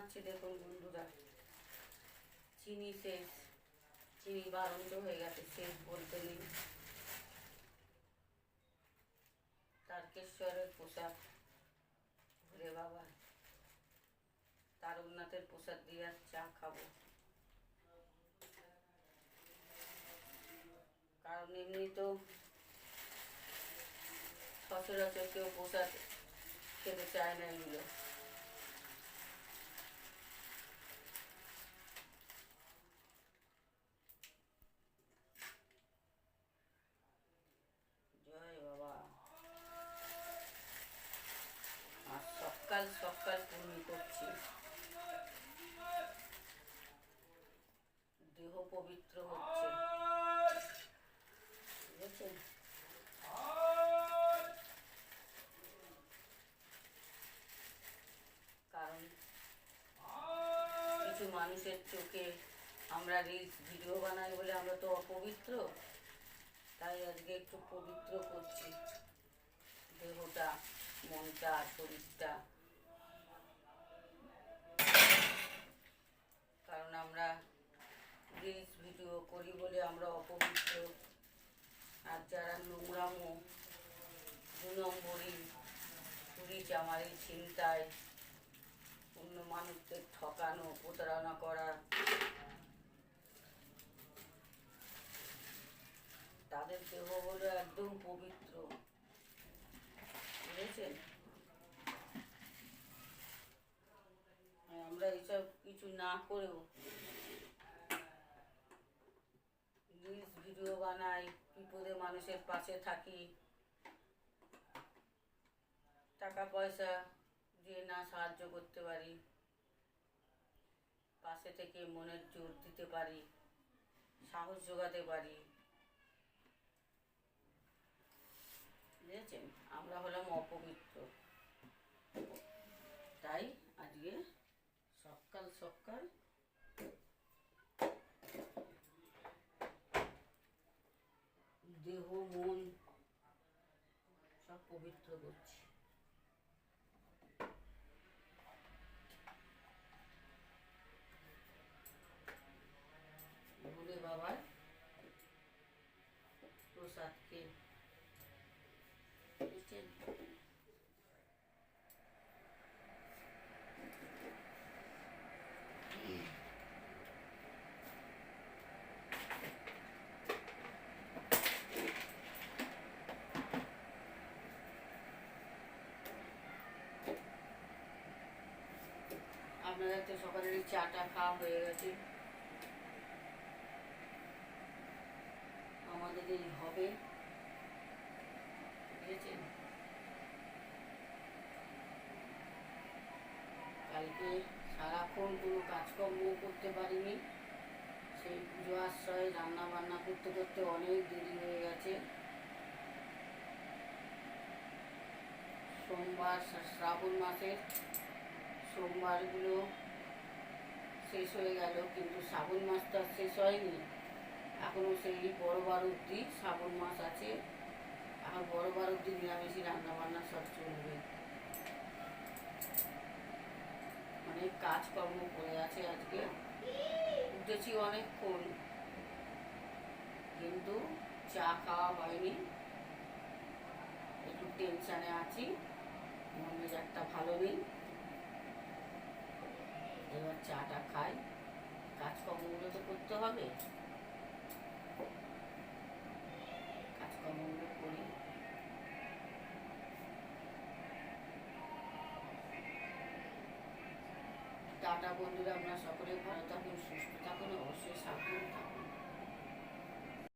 বানাচ্ছি দেখুন বন্ধুরা। চিনি শেষ। চিনি বারন্ত হয়ে গেছে, শেষ বলতে নেই। তারকেশ্বরের পোশাক ঘুরে বাবা। তারকনাথের প্রসাদ দিয়ে আর চা খাব। কারণ এমনি তো সচরাচর কেউ প্রসাদ খেতে চায় না এগুলো জয় বাবা আর সকাল সকাল পূর্ণি করছি দেহ পবিত্র হচ্ছে বুঝেছেন কারণ কিছু মানুষের চোখে আমরা রিলস ভিডিও বানাই বলে আমরা তো অপবিত্র। তাই আজকে একটু পবিত্র করছি। দেহটা, মনটা শরীরটা। কারণ আমরা রিলস ভিডিও করি বলে আমরা অপবিত্র। আর যারা নোংরামো, দু নম্বরই চুরি চামারি ছিনতাই। অন্য মানুষদের ঠকানো, প্রতারণা করা। তাদের দেহ হলো একদম পবিত্র। বুঝেছেন? আমরা এইসব কিছু না করেও রিলস ভিডিও বানাই, বিপদে মানুষের পাশে থাকি। টাকা পয়সা দিয়ে না সাহায্য করতে পারি, পাশে থেকে মনের জোর দিতে পারি, সাহস যোগাতে পারি। বুঝেছেন? আমরা হলাম অপবিত্র। তাই আজকে সকাল সকাল দেহ, মন সব পবিত্র করছি। প্রসাদ বুঝছেন আপনাদের তো সকালের চাটা খাওয়া হয়ে গেছে। আমাদের হবে। বুঝেছেন কালকে সারাক্ষণ কোনো কাজকর্ম করতে পারিনি। সেই পুজো আশ্রয় রান্না বান্না করতে করতে অনেক দেরি হয়ে গেছে। সোমবার শ্রাবণ মাসের সোমবারগুলো শেষ হয়ে গেল, কিন্তু শ্রাবণ মাসটা শেষ হয়নি। এখনও সেই বড় বার অবধি শ্রাবণ মাস আছে। এখন বড় বার অবধি নিরামিষই রান্না বান্না সব চলবে। অনেক কাজকর্ম পড়ে আছে আজকে। উঠেছি অনেকক্ষণ কিন্তু চা খাওয়া হয়নি। একটু টেনশানে আছি। মন মেজাজটা ভালো নেই। এবার চাটা খাই। কাজকর্মগুলো তো করতে হবে। টাটা বন্ধুরা আপনারা সকলে ভালো থাকুন সুস্থ থাকুন অবশ্যই সাবধানে থাকুন